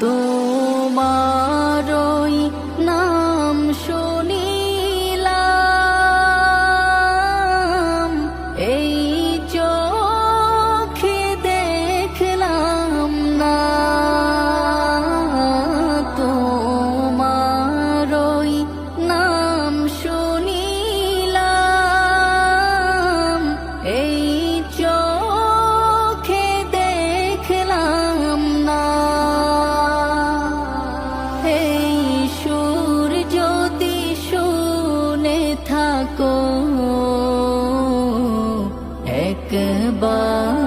তোমার থাকো একবার